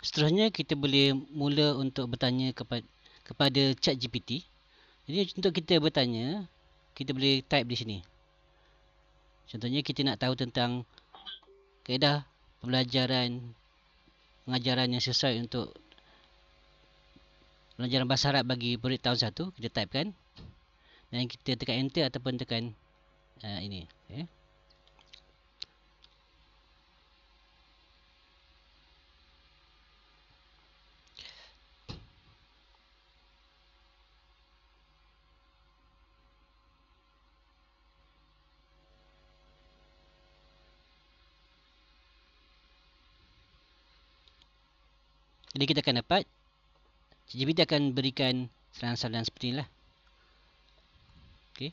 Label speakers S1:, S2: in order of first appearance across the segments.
S1: seterusnya kita boleh mula untuk bertanya kepada kepada chat GPT. Jadi untuk kita bertanya, kita boleh type di sini. Contohnya kita nak tahu tentang kaedah pembelajaran pengajaran yang sesuai untuk pelajaran bahasa Arab bagi murid tahun 1, kita typekan. Dan kita tekan enter ataupun tekan uh, ini. Okay. Jadi kita akan dapat ChatGPT akan berikan saran-saran seperti inilah. Okey.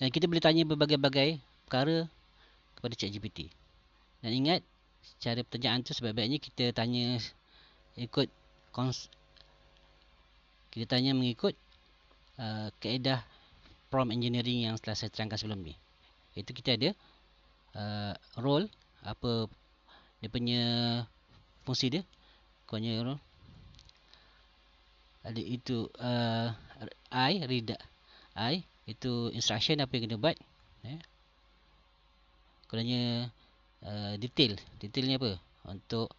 S1: Dan kita boleh tanya berbagai-bagai perkara kepada ChatGPT. Dan ingat cara pertanyaan tu sebaik-baiknya kita tanya ikut kons kita tanya mengikut uh, kaedah prompt engineering yang telah saya terangkan sebelum ni. Itu kita ada uh, role apa dia punya fungsi dia? Kononnya ada itu uh, I read I itu instruction apa yang kena buat eh kononnya uh, detail. Detailnya apa? Untuk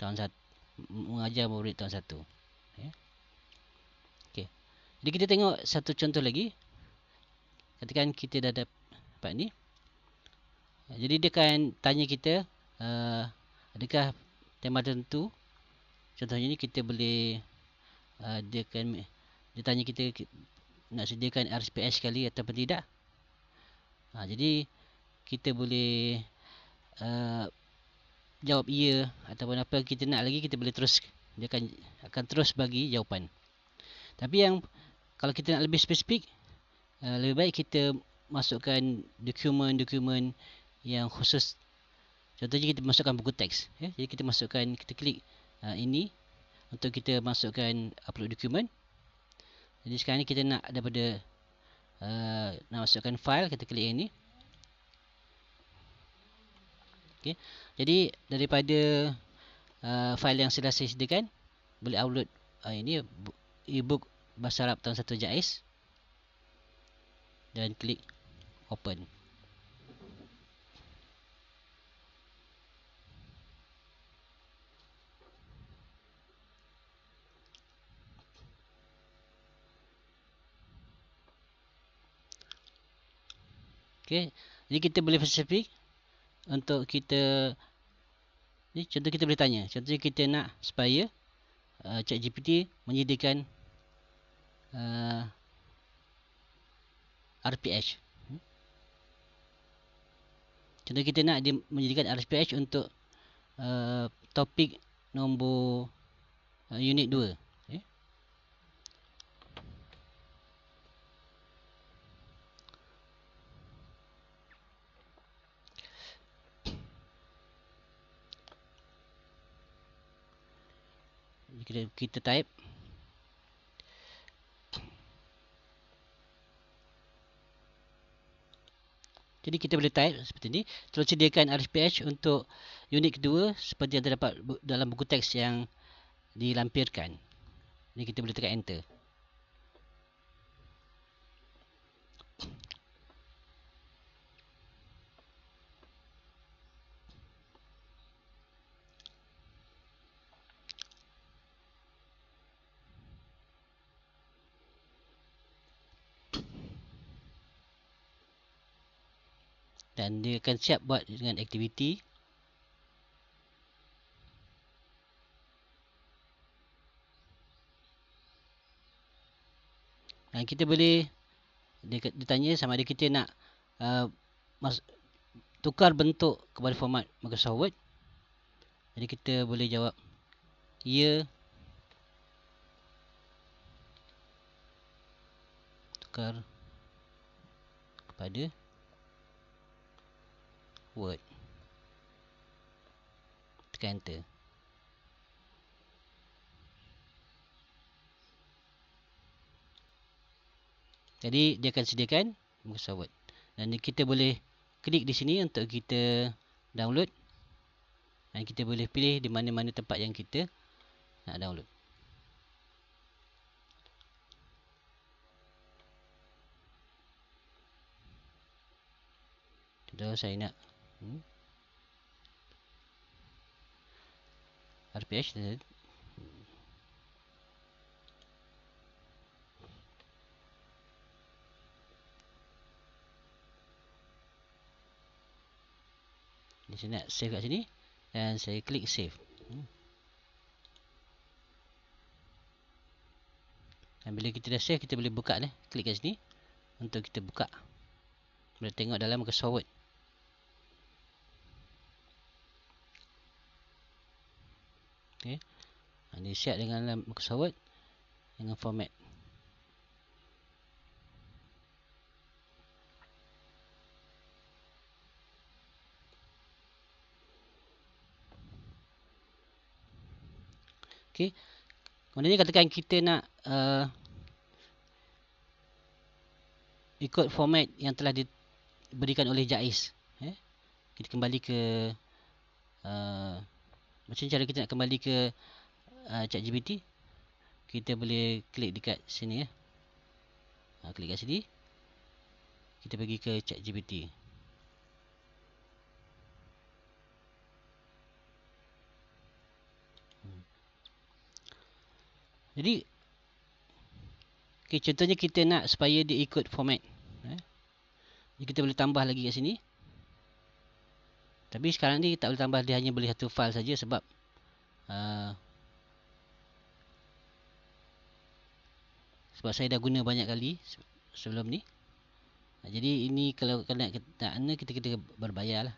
S1: tahun satu mengajar murid tahun satu eh okey. Jadi kita tengok satu contoh lagi. Katakan kita dah dapat ni. Jadi dia akan tanya kita uh, adakah tema tertentu contohnya ni kita boleh uh, dia akan dia tanya kita nak sediakan RSPS sekali ataupun tidak. Ha, jadi kita boleh uh, jawab iya ataupun apa kita nak lagi kita boleh terus dia akan akan terus bagi jawapan. Tapi yang kalau kita nak lebih spesifik uh, lebih baik kita masukkan dokumen-dokumen yang khusus Contohnya kita masukkan buku teks. Ya. Jadi kita masukkan, kita klik uh, ini untuk kita masukkan upload dokumen. Jadi sekarang ni kita nak daripada uh, nak masukkan file, kita klik ini. Okay. Jadi daripada uh, file yang sudah saya sediakan, boleh upload uh, ini e-book Bahasa Arab tahun 1 JAIS. Dan klik open. Okey. Jadi kita boleh spesifik untuk kita ni contoh kita boleh tanya. Contohnya kita nak supaya uh, ChatGPT menyediakan uh, RPH. Contoh kita nak dia menyediakan RPH untuk uh, topik nombor uh, unit 2. Kita kita type Jadi kita boleh type seperti ini. Tolong sediakan RSPH untuk unit kedua seperti yang terdapat dalam buku teks yang dilampirkan. Ini kita boleh tekan enter. Dan dia akan siap buat dengan aktiviti. Dan kita boleh dia, dia tanya sama ada kita nak uh, mas, tukar bentuk kepada format Microsoft Word. Jadi kita boleh jawab ya tukar kepada word. Tekan enter jadi dia akan sediakan Microsoft Word. Dan kita boleh klik di sini untuk kita download. Dan kita boleh pilih di mana-mana tempat yang kita nak download. Contoh saya nak hmm, RPH Di sini nak save kat sini dan saya klik save. Hmm. Dan bila kita dah save kita boleh buka ni, klik kat sini untuk kita buka. Boleh tengok dalam Microsoft Word. Okey. Ini siap dengan Microsoft dengan format. Okey. Kemudian katakan kita nak uh, ikut format yang telah diberikan oleh Jais. Eh? Kita kembali ke uh, macam cara kita nak kembali ke uh, ChatGPT. Kita boleh klik dekat sini ya. Uh, klik kat sini. Kita pergi ke ChatGPT. Jadi okay, contohnya kita nak supaya dia ikut format. Eh? Jadi kita boleh tambah lagi kat sini. Tapi sekarang ni tak boleh tambah dia hanya boleh satu file saja sebab uh, sebab saya dah guna banyak kali sebelum ni. Jadi ini kalau kena kita kita berbayar lah.